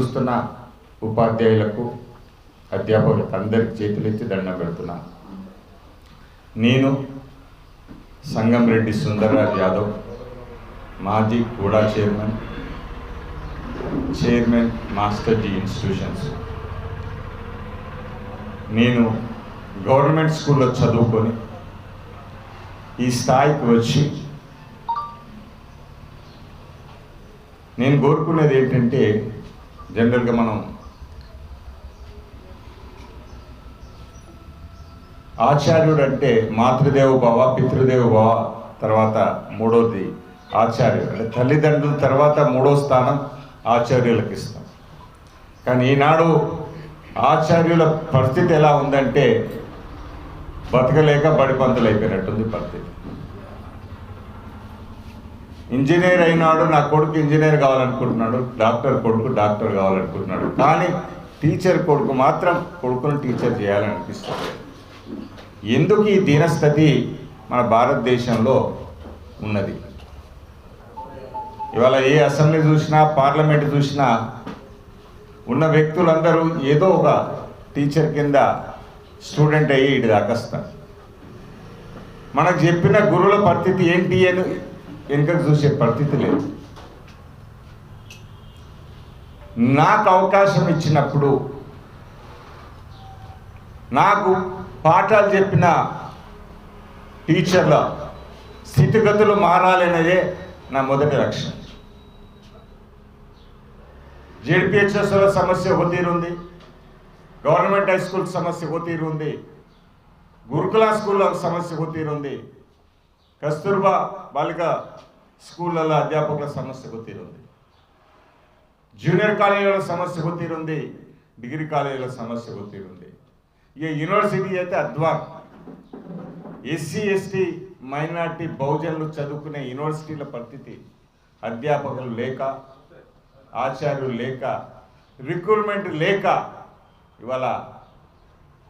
చూస్తున్న ఉపాధ్యాయులకు అధ్యాపకులకు అందరికి చేతులెత్తి దండం పెడుతున్నా. నేను సంగం రెడ్డి సుందర్రాజ్ యాదవ్ మాజీ కూడా chairman chairman master ji institutions. నేను గవర్నమెంట్ స్కూల్లో చదువుకొని ఈ స్థాయికి వచ్చి నేను కోరుకునేది ఏంటంటే జనరల్గా మనం ఆచార్యుడు అంటే మాతృదేవ భవ పితృదేవ భవ తర్వాత మూడోది ఆచార్యుడు. అంటే తల్లిదండ్రుల తర్వాత మూడో స్థానం ఆచార్యులకు ఇస్తాం. కానీ ఈనాడు ఆచార్యుల పరిస్థితి ఎలా ఉందంటే బతకలేక బడిపంతులు అయిపోయినట్టుంది పరిస్థితి. ఇంజనీర్ అయినాడు నా కొడుకు ఇంజనీర్ కావాలనుకుంటున్నాడు డాక్టర్ కొడుకు డాక్టర్ కావాలనుకుంటున్నాడు. కానీ టీచర్ కొడుకు మాత్రం కొడుకును టీచర్ చేయాలనిపిస్తుంది. ఎందుకు ఈ దీనస్థితి మన భారతదేశంలో ఉన్నది? ఇవాళ ఏ అసెంబ్లీ చూసినా పార్లమెంట్ చూసినా ఉన్న వ్యక్తులందరూ ఏదో ఒక టీచర్ కింద స్టూడెంట్ అయ్యి ఇటు దాకొస్తారు మనకు చెప్పిన గురువుల పరిస్థితి ఏంటి అని వెనుకకు చూసే పరిస్థితి లేదు. నాకు అవకాశం ఇచ్చినప్పుడు నాకు పాఠాలు చెప్పిన టీచర్ల స్థితిగతులు మారాలనేదే నా మొదటి లక్ష్యం. జేడిపిహెచ్ఎస్ల సమస్య ఒక ఉంది గవర్నమెంట్ హై స్కూల్ సమస్య ఒక ఉంది గురుకుల స్కూల్లో సమస్య ఒక ఉంది కస్తూర్బా బాలిక స్కూళ్ళలో అధ్యాపకుల సమస్య తీరుంది. జూనియర్ కాలేజీల సమస్య తీరుంది. డిగ్రీ కాలేజీల సమస్య తీరుంది. ఉంది ఇక యూనివర్సిటీ అయితే అద్వాన్. ఎస్సీ ఎస్టీ మైనార్టీ బహుజనులు చదువుకునే యూనివర్సిటీల పరిస్థితి అధ్యాపకులు లేక ఆచార్యులు లేక రిక్రూట్మెంట్ లేక ఇవాళ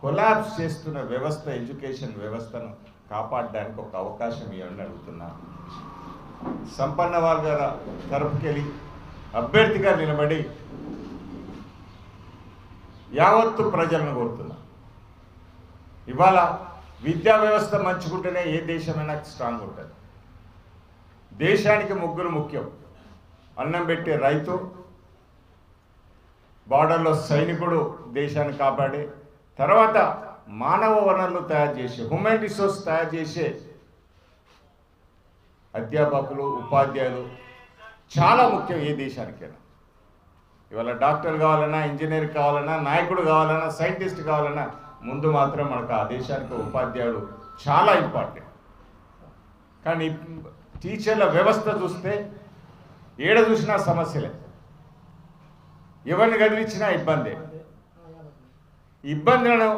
కొలాబ్స్ చేస్తున్న వ్యవస్థ ఎడ్యుకేషన్ వ్యవస్థను కాపాడడానికి ఒక అవకాశం ఇవ్వండి అడుగుతున్నా. సంపన్న వాళ్ళ తరపుకెళ్ళి అభ్యర్థిగా నిలబడి యావత్తు ప్రజలను కోరుతున్నా. ఇవాళ విద్యా వ్యవస్థ మంచుకుంటేనే ఏ దేశమైనా స్ట్రాంగ్ ఉంటుంది. దేశానికి ముగ్గురు ముఖ్యం. అన్నం పెట్టే రైతు బార్డర్లో సైనికుడు దేశాన్ని కాపాడే తర్వాత మానవ వనరులు తయారు చేసే హ్యూమన్ రిసోర్స్ తయారు చేసే అధ్యాపకులు ఉపాధ్యాయులు చాలా ముఖ్యం ఏ దేశానికైనా. ఇవాళ డాక్టర్ కావాలన్నా ఇంజనీర్ కావాలన్నా నాయకుడు కావాలన్నా సైంటిస్ట్ కావాలన్నా ముందు మాత్రం మనకు ఆ దేశానికి ఉపాధ్యాయుడు చాలా ఇంపార్టెంట్ కానీ టీచర్ల వ్యవస్థ చూస్తే ఏడ చూసినా సమస్యలే. ఎవరిని కదిలించినా ఇబ్బందే. ఇబ్బందులను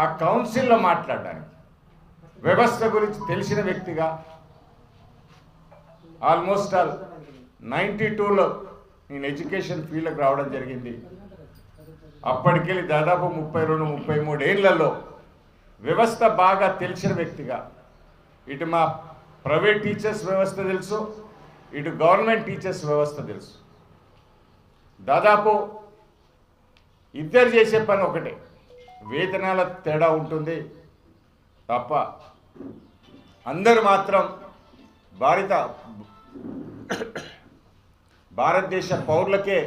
ఆ కౌన్సిల్లో మాట్లాడడానికి. వ్యవస్థ గురించి తెలిసిన వ్యక్తిగా ఆల్మోస్ట్ ఆల్ నైంటీ టూలో నేను ఎడ్యుకేషన్ ఫీల్డ్కి రావడం జరిగింది. అప్పటికెళ్ళి దాదాపు ముప్పై రెండు ముప్పై మూడు ఏళ్ళలో వ్యవస్థ బాగా తెలిసిన వ్యక్తిగా ఇటు మా ప్రైవేట్ టీచర్స్ వ్యవస్థ తెలుసు ఇటు గవర్నమెంట్ టీచర్స్ వ్యవస్థ తెలుసు. దాదాపు ఇద్దరు చేసే పని ఒకటే. వేతనాల తేడా ఉంటుంది. తప్ప అందరూ మాత్రం భారత భారతదేశ పౌరులకే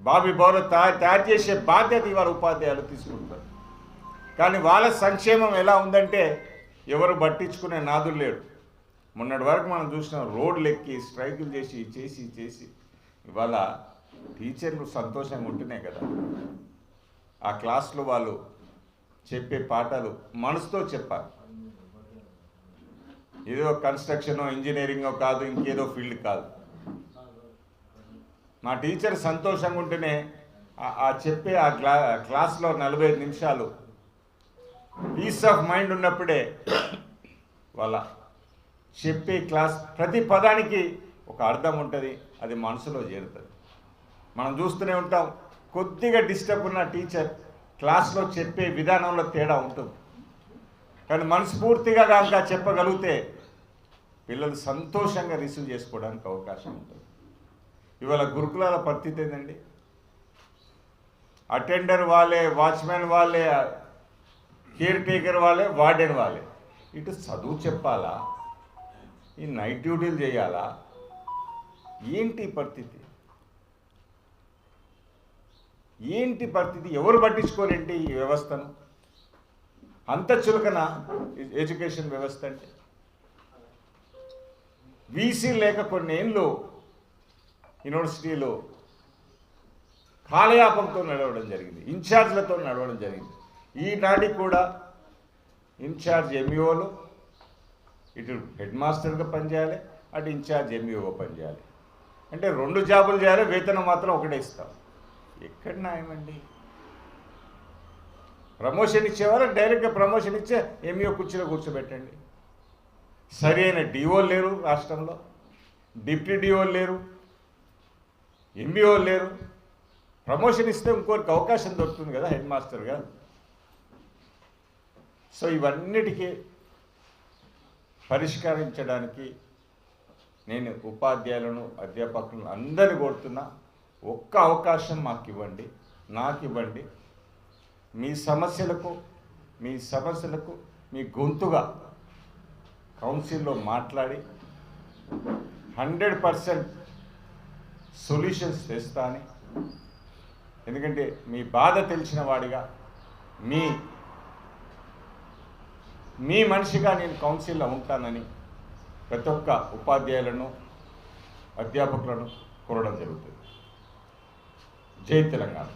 బాబీ పౌరులు తయారు తయారు చేసే బాధ్యత ఇవాళ ఉపాధ్యాయులు తీసుకుంటారు కానీ వాళ్ళ సంక్షేమం ఎలా ఉందంటే ఎవరు పట్టించుకునే నాదులు లేడు. మొన్నటి వరకు మనం చూసిన రోడ్లు ఎక్కి స్ట్రైకులు చేసి చేసి చేసి ఇవాళ టీచర్లు సంతోషంగా ఉంటున్నాయి కదా. ఆ క్లాస్లో వాళ్ళు చెప్పే పాఠాలు మనసుతో చెప్పాలి. ఏదో కన్స్ట్రక్షన్ ఇంజనీరింగో కాదు ఇంకేదో ఫీల్డ్ కాదు. మా టీచర్ సంతోషంగా ఉంటేనే ఆ- ఆ చెప్పే ఆ క్లా క్లాస్లో నలభై ఐదు నిమిషాలు పీస్ ఆఫ్ మైండ్ ఉన్నప్పుడే వాళ్ళ చెప్పే క్లాస్ ప్రతి పదానికి ఒక అర్థం ఉంటుంది అది మనసులో చేరుతుంది. మనం చూస్తూనే ఉంటాం కొద్దిగా డిస్టర్బ్ ఉన్న టీచర్ క్లాస్లో చెప్పే విధానంలో తేడా ఉంటుంది. కానీ మనస్ఫూర్తిగా కనుక చెప్పగలిగితే పిల్లలు సంతోషంగా రిసీవ్ చేసుకోవడానికి అవకాశం ఉంటుంది. ఇవాళ గురుకులాల పరిస్థితి ఏంటండి అటెండర్ వాళ్ళే వాచ్మెన్ వాళ్ళే కేర్ టేకర్ వాళ్ళే వార్డెన్ వాళ్ళే. ఇటు చదువు చెప్పాలా? ఈ నైట్ డ్యూటీలు చేయాలా? ఏంటి పరిస్థితి? ఏంటి పరిస్థితి? ఎవరు పట్టించుకోరేంటి ఈ వ్యవస్థను? అంత చులకన ఎడ్యుకేషన్ వ్యవస్థ అంటే? బీసీ లేక కొన్ని ఏళ్ళు యూనివర్సిటీలో కాలయాపంతో నడవడం జరిగింది ఇన్ఛార్జ్లతో నడవడం జరిగింది. ఈనాటికి కూడా ఇన్ఛార్జ్ ఎంఈఓలు ఇటు హెడ్ మాస్టర్గా పనిచేయాలి అటు ఇన్ఛార్జ్ ఎంఈఓగా పనిచేయాలి. అంటే రెండు జాబులు చేయాలి వేతనం మాత్రం ఒకటే ఇస్తాం. ఎక్కడ న్యాయమండి? ప్రమోషన్ ఇచ్చేవారు డైరెక్ట్గా ప్రమోషన్ ఇచ్చే ఎంఈఓ కుర్చీలో కూర్చోబెట్టండి. సరైన డిఓ లేరు రాష్ట్రంలో డిప్యూటీ డిఓ లేరు ఎంబీఓ లేరు. ప్రమోషన్ ఇస్తే ఇంకోరికి అవకాశం దొరుకుతుంది కదా హెడ్ మాస్టర్గా సో ఇవన్నిటికీ పరిష్కరించడానికి నేను ఉపాధ్యాయులను అధ్యాపకులను అందరిని కోరుతున్నా. ఒక్క అవకాశం మాకు ఇవ్వండి నాకు ఇవ్వండి మీ సమస్యలకు మీ సమస్యలకు మీ గొంతుగా కౌన్సిల్లో మాట్లాడి హండ్రెడ్ పర్సెంట్ సొల్యూషన్స్ తెస్తా అని ఎందుకంటే మీ బాధ తెలిసిన వాడిగా మీ మీ మనిషిగా నేను కౌన్సిల్లో ఉంటానని ప్రతి ఒక్క ఉపాధ్యాయులను అధ్యాపకులను కోరడం జరుగుతుంది. జై తెలంగాణ.